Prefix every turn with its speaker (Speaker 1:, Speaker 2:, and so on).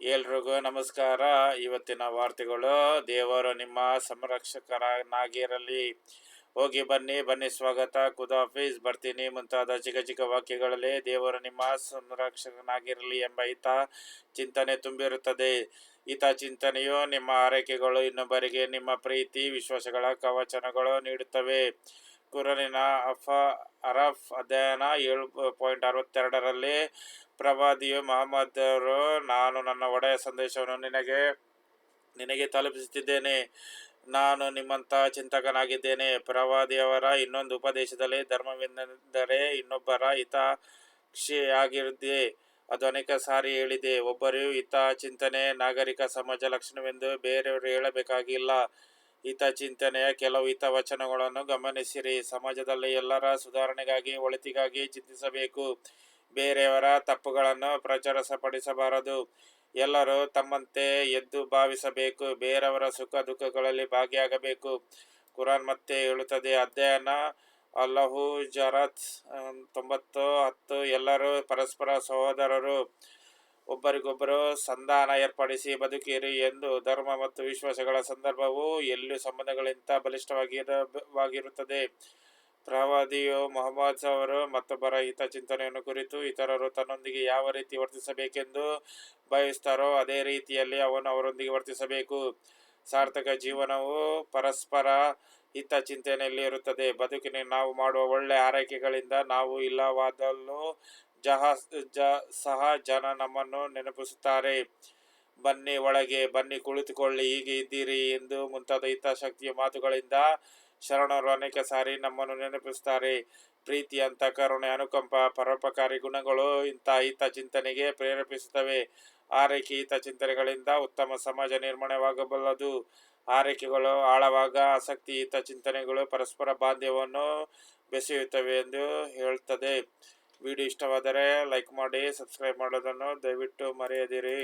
Speaker 1: ಎಲ್ರಿಗೂ ನಮಸ್ಕಾರ. ಇವತ್ತಿನ ವಾರ್ತೆಗಳು, ದೇವರು ನಿಮ್ಮ ಸಂರಕ್ಷಕರನ್ನಾಗಿರಲಿ. ಹೋಗಿ ಬನ್ನಿ ಬನ್ನಿ ಸ್ವಾಗತ. ಖುದಾಫೀಸ್ ಬರ್ತೀನಿ ಮುಂತಾದ ಚಿಕ್ಕ ಚಿಕ್ಕ ವಾಕ್ಯಗಳಲ್ಲಿ ದೇವರು ನಿಮ್ಮ ಸಂರಕ್ಷಕನಾಗಿರಲಿ ಎಂಬ ಹಿತ ಚಿಂತನೆ ತುಂಬಿರುತ್ತದೆ. ಹಿತ ಚಿಂತನೆಯು ನಿಮ್ಮ ಆರೈಕೆಗಳು, ಇನ್ನೊಬ್ಬರಿಗೆ ನಿಮ್ಮ ಪ್ರೀತಿ, ವಿಶ್ವಾಸಗಳ ಕವಚನಗಳು ನೀಡುತ್ತವೆ. ಕುರನಿನ ಅಫ ಅರಫ್ ಅಧ್ಯಯನ ಏಳು ಪಾಯಿಂಟ್ ಅರವತ್ತೆರಡರಲ್ಲಿ, ಪ್ರವಾದಿಯು ಮಹಮ್ಮದರು, ನಾನು ನನ್ನ ಒಡೆಯ ಸಂದೇಶವನ್ನು ನಿನಗೆ ನಿನಗೆ ತಲುಪಿಸುತ್ತಿದ್ದೇನೆ. ನಾನು ನಿಮ್ಮಂತಹ ಚಿಂತಕನಾಗಿದ್ದೇನೆ. ಪ್ರವಾದಿಯವರ ಇನ್ನೊಂದು ಉಪದೇಶದಲ್ಲಿ, ಧರ್ಮವೆಂದರೆ ಇನ್ನೊಬ್ಬರ ಹಿತಾಕ್ಷಿಯಾಗಿರುತ್ತದೆ ಅದು ಅನೇಕ ಸಾರಿ ಹೇಳಿದೆ. ಒಬ್ಬರು ಹಿತ ಚಿಂತನೆ, ನಾಗರಿಕ ಸಮಾಜ ಲಕ್ಷಣವೆಂದು ಬೇರೆಯವರು ಹೇಳಬೇಕಾಗಿಲ್ಲ. ಹಿತ ಚಿಂತನೆಯ ಕೆಲವು ಹಿತ ವಚನಗಳನ್ನು ಗಮನಿಸಿರಿ. ಸಮಾಜದಲ್ಲಿ ಎಲ್ಲರ ಸುಧಾರಣೆಗಾಗಿ, ಒಳಿತಿಗಾಗಿ ಚಿಂತಿಸಬೇಕು. ಬೇರೆಯವರ ತಪ್ಪುಗಳನ್ನು ಪ್ರಚಾರಪಡಿಸಬಾರದು. ಎಲ್ಲರೂ ತಮ್ಮಂತೆ ಎದ್ದು ಭಾವಿಸಬೇಕು. ಬೇರೆಯವರ ಸುಖ ದುಃಖಗಳಲ್ಲಿ ಭಾಗಿಯಾಗಬೇಕು. ಕುರಾನ್ ಮತ್ತೆ ಹೇಳುತ್ತದೆ, ಅಧ್ಯಯನ, ಅಲ್ಲಹು ಜರತ್, ತೊಂಬತ್ತು ಹತ್ತು, ಎಲ್ಲರೂ ಪರಸ್ಪರ ಸಹೋದರರು. ಒಬ್ಬರಿಗೊಬ್ಬರು ಸಂಧಾನ ಏರ್ಪಡಿಸಿ ಬದುಕಿರಿ ಎಂದು ಧರ್ಮ ಮತ್ತು ವಿಶ್ವಾಸಗಳ ಸಂದರ್ಭವು ಎಲ್ಲೂ ಸಂಬಂಧಗಳಿಂತ ಬಲಿಷ್ಠವಾಗಿರವಾಗಿರುತ್ತದೆ ಪ್ರವಾದಿಯು ಮೊಹಮ್ಮದ್ ಅವರು ಮತ್ತೊಬ್ಬರ ಹಿತ ಚಿಂತನೆಯನ್ನು ಕುರಿತು ಇತರರು ತನ್ನೊಂದಿಗೆ ಯಾವ ರೀತಿ ವರ್ತಿಸಬೇಕೆಂದು ಬಯಸ್ತಾರೋ ಅದೇ ರೀತಿಯಲ್ಲಿ ಅವನು ಅವರೊಂದಿಗೆ ವರ್ತಿಸಬೇಕು. ಸಾರ್ಥಕ ಜೀವನವು ಪರಸ್ಪರ ಹಿತ ಚಿಂತನೆಯಲ್ಲಿ ಇರುತ್ತದೆ. ಬದುಕಿನ ನಾವು ಮಾಡುವ ಒಳ್ಳೆ ಆರೈಕೆಗಳಿಂದ ನಾವು ಇಲ್ಲವಾದಲ್ಲೂ ಜಹ, ಜ, ಸಹ ಜನ ನಮ್ಮನ್ನು ನೆನಪಿಸುತ್ತಾರೆ. ಬನ್ನಿ ಒಳಗೆ, ಬನ್ನಿ ಕುಳಿತುಕೊಳ್ಳಿ, ಹೀಗೆ ಇದ್ದೀರಿ ಎಂದು ಮುಂತಾದ ಹಿತಾಸಕ್ತಿಯ ಮಾತುಗಳಿಂದ ಶರಣರು ಅನೇಕ ಸಾರಿ ನಮ್ಮನ್ನು ನೆನಪಿಸುತ್ತಾರೆ. ಪ್ರೀತಿ ಅಂತ ಕರುಣೆ, ಅನುಕಂಪ, ಪರೋಪಕಾರಿ ಗುಣಗಳು ಇಂಥ ಹಿತ ಚಿಂತನೆಗೆ ಪ್ರೇರೇಪಿಸುತ್ತವೆ. ಆರೈಕೆ ಹಿತ ಚಿಂತನೆಗಳಿಂದ ಉತ್ತಮ ಸಮಾಜ ನಿರ್ಮಾಣವಾಗಬಲ್ಲದು. ಆರೈಕೆಗಳು ಆಳವಾಗ ಆಸಕ್ತಿ ಹಿತ ಚಿಂತನೆಗಳು ಪರಸ್ಪರ ಬಾಂಧವ್ಯವನ್ನು ಬೆಸೆಯುತ್ತವೆ ಎಂದು ಹೇಳ್ತದೆ. ವಿಡಿಯೋ ಇಷ್ಟವಾದರೆ ಲೈಕ್ ಮಾಡಿ ಸಬ್ಸ್ಕ್ರೈಬ್ ಮಾಡೋದನ್ನು ದಯವಿಟ್ಟು ಮರೆಯದಿರಿ.